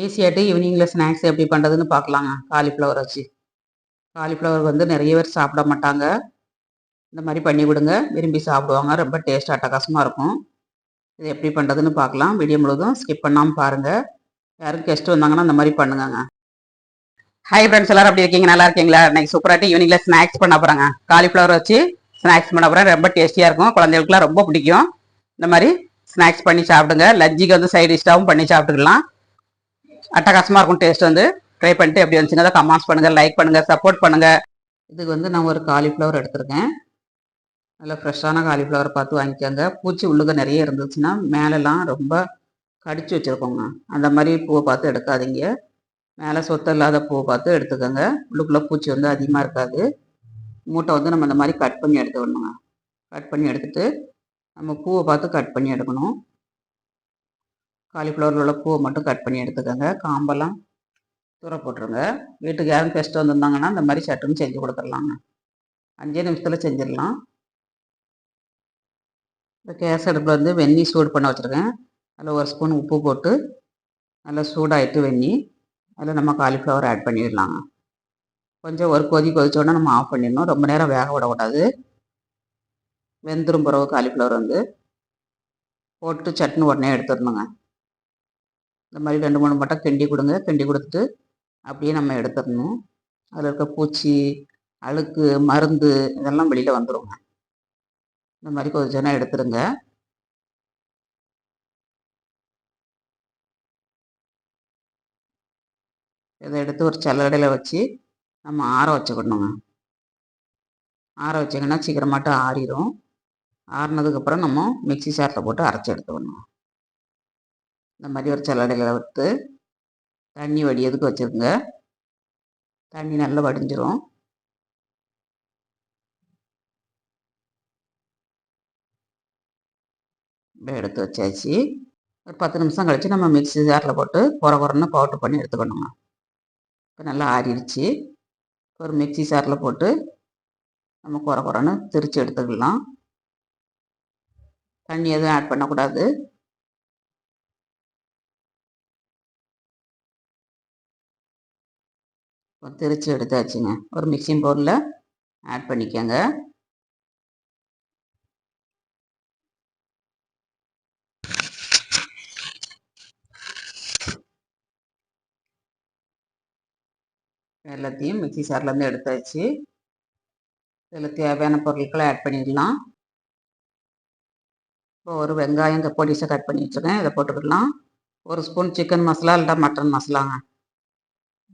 ஈஸியாட்டு ஈவினிங்கில் ஸ்நாக்ஸ் எப்படி பண்ணுறதுன்னு பார்க்கலாங்க. காலிஃப்ளவர் வச்சு. காலிஃப்ளவர் வந்து நிறைய பேர் சாப்பிட மாட்டாங்க. இந்த மாதிரி பண்ணி கொடுங்க. விரும்பி சாப்பிடுவாங்க. ரொம்ப டேஸ்ட் அட்டகாசமாக இருக்கும். இது எப்படி பண்ணுறதுன்னு பார்க்கலாம். வீடியோ முழுதும் ஸ்கிப் பண்ணாமல் பாருங்கள் யாரும் கெஸ்ட் வந்தாங்கன்னா இந்த மாதிரி பண்ணுங்கங்க. ஹை ஃப்ரெண்ட்ஸ் எல்லாரும் அப்படி இருக்கீங்க? நல்லா இருக்கீங்களா? இன்னைக்கு சூப்பராட்டி ஈவினிங்கில் ஸ்நாக்ஸ் பண்ண போகிறாங்க காலிஃப்ளவர் வச்சு ஸ்நாக்ஸ் பண்ண போகிறேன் ரொம்ப டேஸ்டியாக இருக்கும். குழந்தைகளுக்குலாம் ரொம்ப பிடிக்கும். இந்த மாதிரி ஸ்நாக்ஸ் பண்ணி சாப்பிடுங்க. லஞ்சுக்கு வந்து சைட் டிஷ்டாகவும் பண்ணி சாப்பிட்டுக்கலாம். அட்டகாசமாக இருக்கும் டேஸ்ட் வந்து. ட்ரை பண்ணிட்டு எப்படி வந்துச்சுன்னா அதை கமெண்ட்ஸ் பண்ணுங்கள் லைக் பண்ணுங்கள் சப்போர்ட் பண்ணுங்கள் இதுக்கு வந்து நான் ஒரு காலிஃப்ளவர் எடுத்திருக்கேன். நல்லா ஃப்ரெஷ்ஷான காலிஃப்ளவர் பார்த்து வாங்கிக்கோங்க. பூச்சி உள்ளுக நிறைய இருந்துச்சுன்னா மேலெலாம் ரொம்ப கடிச்சு வச்சுருக்கோங்க. அந்த மாதிரி பூவை பார்த்து எடுக்காதீங்க. மேலே சொத்தம் இல்லாத பூவை பார்த்து எடுத்துக்கோங்க. உள்ளுக்குள்ளே பூச்சி வந்து அதிகமாக இருக்காது. மூட்டை வந்து நம்ம இந்த மாதிரி கட் பண்ணி எடுத்துக்கணுங்க. கட் பண்ணி எடுத்துட்டு நம்ம பூவை பார்த்து கட் பண்ணி எடுக்கணும். காலிஃப்ளவரில் உள்ள பூவை மட்டும் கட் பண்ணி எடுத்துக்கோங்க. காம்பெல்லாம் தூர போட்டுருங்க. வீட்டுக்கு யாரும் கெஸ்ட் வந்திருந்தாங்கன்னா இந்த மாதிரி சட்டுன்னு செஞ்சு கொடுத்துடலாங்க. அஞ்சே நிமிஷத்தில் செஞ்சிடலாம். இந்த கேஸ் அடுப்பில் வந்து வெந்நி சூடு பண்ண வச்சுருக்கேன். அதில் ஒரு ஸ்பூன் உப்பு போட்டு நல்லா சூடாகிட்டு வெந்நி அதில் நம்ம காலிஃப்ளவர் ஆட் பண்ணிடலாங்க. கொஞ்சம் ஒரு கொதி கொதிச்சோடனே நம்ம ஆஃப் பண்ணிடணும். ரொம்ப நேரம் வேக விடக்கூடாது. வெந்துரும் பிறகு காலிஃப்ளவர் வந்து போட்டு சட்னி உடனே எடுத்துடணுங்க. இந்த மாதிரி ரெண்டு மூணு மட்டும் கிண்டி கொடுங்க. கிண்டி கொடுத்துட்டு அப்படியே நம்ம எடுத்துடணும். அதில் இருக்க பூச்சி அழுக்கு மருந்து இதெல்லாம் வெளியில் வந்துடுங்க இந்த மாதிரி கொஞ்சம் எடுத்துருங்க இதை எடுத்து ஒரு சல்லடையில் வச்சு நம்ம ஆற வச்சுக்கணுங்க. ஆற வச்சிங்கன்னா சீக்கிரமாட்டம் ஆறிடும் ஆறினதுக்கப்புறம் நம்ம மிக்சி சாரில் போட்டு அரைச்சி எடுத்துக்கணும். இந்த மாதிரி ஒரு சல்லடையில் வறுத்து தண்ணி வடியதுக்கு வச்சுருங்க? தண்ணி நல்லா வடிஞ்சிரும். எடுத்து வச்சாச்சு. ஒரு பத்து நிமிஷம் கழித்து நம்ம மிக்சி ஜாரில் போட்டு குறை குறைன்னு பவுட்ரு பண்ணி எடுத்துக்கணுங்க. இப்போ நல்லா ஆறிடுச்சு. ஒரு மிக்சி ஜாரில் போட்டு நம்ம குறை குறைன்னு திரித்து எடுத்துக்கலாம். தண்ணி எதுவும் ஆட் பண்ணக்கூடாது. ஒரு திருச்சி எடுத்தாச்சுங்க. ஒரு மிக்சிங் பவுலில் ஆட் பண்ணிக்கோங்க. எல்லாத்தையும் மிக்சி சார்லேருந்து எடுத்தாச்சு. இதில் தேவையான பொருட்களை ஆட் பண்ணிடலாம். இப்போ ஒரு வெங்காயம் இந்த பொடிசை கட் பண்ணி வச்சுருக்கேன். இதை போட்டுக்கலாம் ஒரு ஸ்பூன் சிக்கன் மசாலா இல்லை மட்டன் மசாலாங்க.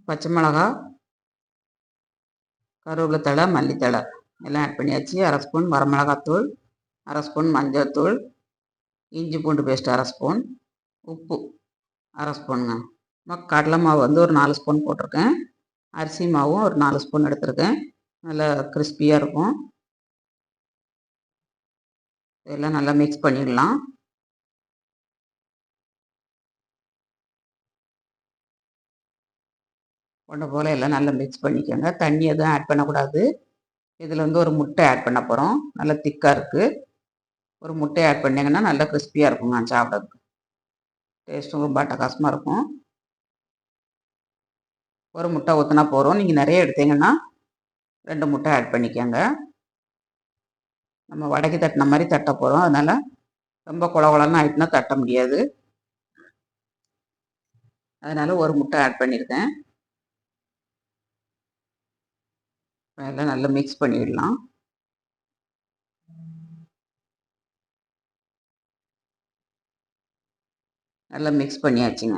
பச்சை மிளகா கருவேலத்தழை மல்லித்தழை. எல்லாம் ஆட் பண்ணியாச்சு. அரை ஸ்பூன் வரமிளகாத்தூள் அரை ஸ்பூன் மஞ்சள் இஞ்சி பூண்டு பேஸ்ட் அரை ஸ்பூன் உப்பு அரை ஸ்பூனுங்க கடலை மாவு வந்து ஒரு நாலு ஸ்பூன் போட்டிருக்கேன். அரிசி மாவும் ஒரு நாலு ஸ்பூன் எடுத்திருக்கேன். நல்லா கிறிஸ்பியாக இருக்கும். இதெல்லாம் நல்லா மிக்ஸ் பண்ணிடலாம். கொண்ட போல் எல்லாம் நல்லா மிக்ஸ் பண்ணிக்கோங்க. தண்ணி எதுவும் ஆட் பண்ணக்கூடாது. இதில் வந்து ஒரு முட்டை ஆட் பண்ண போகிறோம் நல்லா திக்காக இருக்குது ஒரு முட்டை ஆட் பண்ணிங்கன்னா நல்லா கிறிஸ்பியாக இருக்குங்க சாப்பிட்றதுக்கு. டேஸ்ட்டும் ரொம்ப அட்டகாசமாக இருக்கும். ஒரு முட்டை ஊற்றினா போகிறோம் நீங்கள் நிறைய எடுத்தீங்கன்னா ரெண்டு முட்டை ஆட் பண்ணிக்கோங்க. நம்ம வடக்கி தட்டின மாதிரி தட்ட போகிறோம் அதனால் ரொம்ப குளகுளன்னு ஆகிட்டுனா தட்ட முடியாது. அதனால் ஒரு முட்டை ஆட் பண்ணியிருக்கேன் எல்லாம் நல்லா மிக்ஸ் பண்ணிடலாம். நல்லா மிக்ஸ் பண்ணியாச்சுங்க.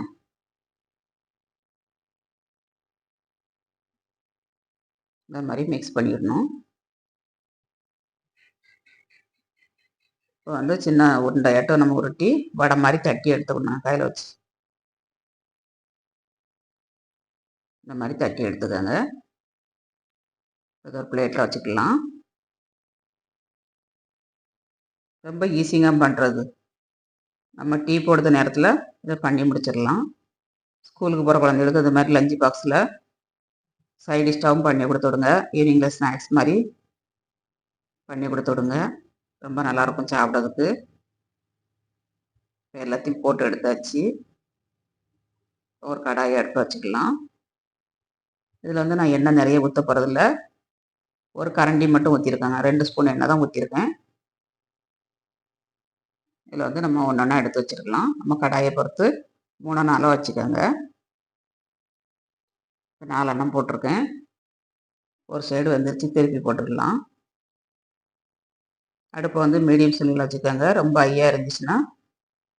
இந்த மாதிரி மிக்ஸ் பண்ணிடணும். இப்போ வந்து சின்ன உருண்டையாட்டம் நம்ம உருட்டி வடை மாதிரி தட்டி எடுத்துக்கணும். கையில் வச்சு. இந்த மாதிரி தட்டி எடுத்துக்கோங்க. ஒரு பிளேட்டில் வச்சுக்கலாம். ரொம்ப ஈஸிங்க பண்ணுறது நம்ம டீ போடுற நேரத்தில் இதை பண்ணி முடிச்சிடலாம். ஸ்கூலுக்கு போகிற குழந்தைகளுக்கு இது மாதிரி லஞ்சு பாக்ஸில் சைட் டிஷ்டாகவும் பண்ணி கொடுத்து விடுங்க. ஈவினிங்கில் ஸ்நாக்ஸ் மாதிரி பண்ணி கொடுத்து விடுங்க. ரொம்ப நல்லாயிருக்கும் சாப்பிட்றதுக்கு. எல்லாத்தையும் போட்டு எடுத்தாச்சு. ஒரு கடாயை எடுத்து வச்சுக்கலாம். இதில் வந்து நான் எண்ணெய் நிறைய ஊற்ற போகிறதில்ல ஒரு கரண்டி மட்டும் ஊற்றிருக்காங்க ரெண்டு ஸ்பூன் எண்ணெய் தான் ஊற்றிருக்கேன் இதில் வந்து நம்ம ஒன்று ஒன்றா எடுத்து வச்சுருக்கலாம். நம்ம கடாயை பொறுத்து மூணு நாளாக வச்சுக்கோங்க. இப்போ நாலெண்ணம் போட்டிருக்கேன். ஒரு சைடு வந்துருச்சு. திருப்பி போட்டுக்கலாம். அடுப்பை வந்து மீடியம் சிம்மில் வச்சுக்கோங்க. ரொம்ப ஐயாக இருந்துச்சுன்னா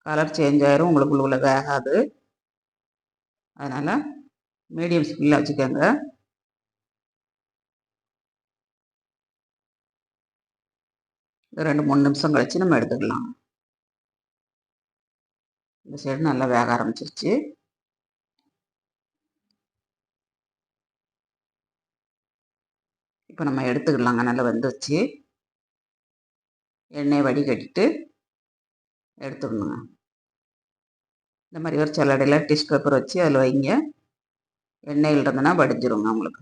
கலர் சேஞ்ச் ஆயிரும். உங்களுக்கு உள்ள வேகாது. அதனால் மீடியம் ஸ்பீடில் வச்சுக்கோங்க. ரெண்டு மூணு நிமிஷம் கழித்து நம்ம எடுத்துக்கலாம். இந்த சைடு நல்லா வேக ஆரம்பிச்சிருச்சு. இப்போ நம்ம எடுத்துக்கலாங்க. நல்லா வந்துருச்சு. எண்ணெயை வடிகட்டிட்டு எடுத்துக்கணுங்க. இந்த மாதிரி ஒரு சல்லடையில் டிஷ் பேப்பர் வச்சு அதில் வைங்க. எண்ணெயில் இருந்ததுன்னா வடிஞ்சிருங்க உங்களுக்கு.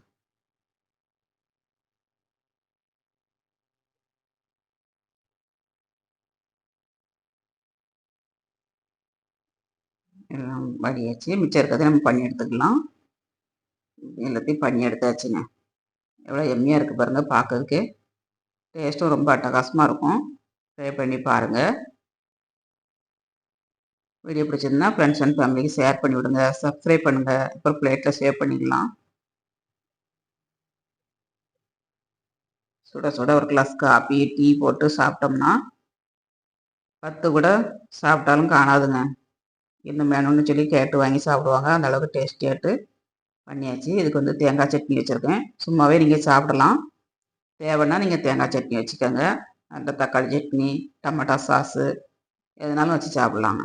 எல்லாம் வடியாச்சு. மிச்சம் இருக்கிறத நம்ம பண்ணி எடுத்துக்கலாம். எல்லாத்தையும் பண்ணி எடுத்தாச்சுங்க. எவ்வளோ எம்மியாக இருக்குது பாருங்கள் பார்க்கறதுக்கு. டேஸ்ட்டும் ரொம்ப அட்டகாசமாக இருக்கும். ட்ரை பண்ணி பாருங்கள் வீடியோ பிடிச்சிருந்தா ஃப்ரெண்ட்ஸ் அண்ட் ஃபேமிலிக்கு ஷேர் பண்ணி விடுங்க. சப்ஸ்கிரைப் பண்ணுங்கள் அப்புறம் பிளேட்டில் சேவ் பண்ணிக்கலாம். சுட சுட ஒரு கிளாஸ் காஃபி டீ போட்டு சாப்பிட்டோம்னா பத்து கூட சாப்பிட்டாலும் காணாதுங்க. இன்னும் வேணும்னு சொல்லி கேட்டு வாங்கி சாப்பிடுவாங்க. அந்த அளவுக்கு டேஸ்டியாட்டு பண்ணியாச்சு. இதுக்கு வந்து தேங்காய் சட்னி வச்சுருக்கேன். சும்மாவே நீங்கள் சாப்பிடலாம். தேவைன்னா நீங்கள் தேங்காய் சட்னி வச்சுக்கோங்க. அந்த தக்காளி சட்னி டமாட்டா சாஸு எதுனாலும் வச்சு சாப்பிட்லாங்க.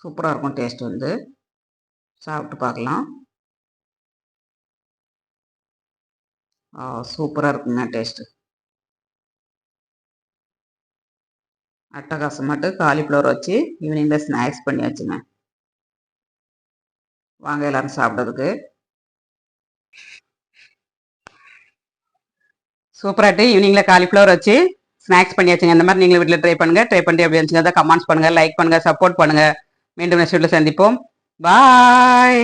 சூப்பராக இருக்கும் டேஸ்ட் வந்து. சாப்பிட்டு பார்க்கலாம். சூப்பராக இருக்குங்க டேஸ்ட்டு அட்டகாசமாட்டு காலிஃப்ளவர் வச்சு ஈவினிங்கில் ஸ்நாக்ஸ் பண்ணி வச்சுங்க வாங்க எல்லோரும் சாப்பிட்றதுக்கு. சூப்பராகிட்டு ஈவினிங்கில் காலிஃப்ளவர் வச்சு ஸ்நாக்ஸ் பண்ணி வச்சுங்க இந்த மாதிரி நீங்களும் வீட்டில் ட்ரை பண்ணுங்கள் ட்ரை பண்ணி அப்படி இருந்துச்சுங்க கமெண்ட்ஸ் பண்ணுங்கள் லைக் பண்ணுங்கள் சப்போர்ட் பண்ணுங்கள் மீண்டும் நெக்ஸ்ட் வீட்டில் சந்திப்போம். பாய்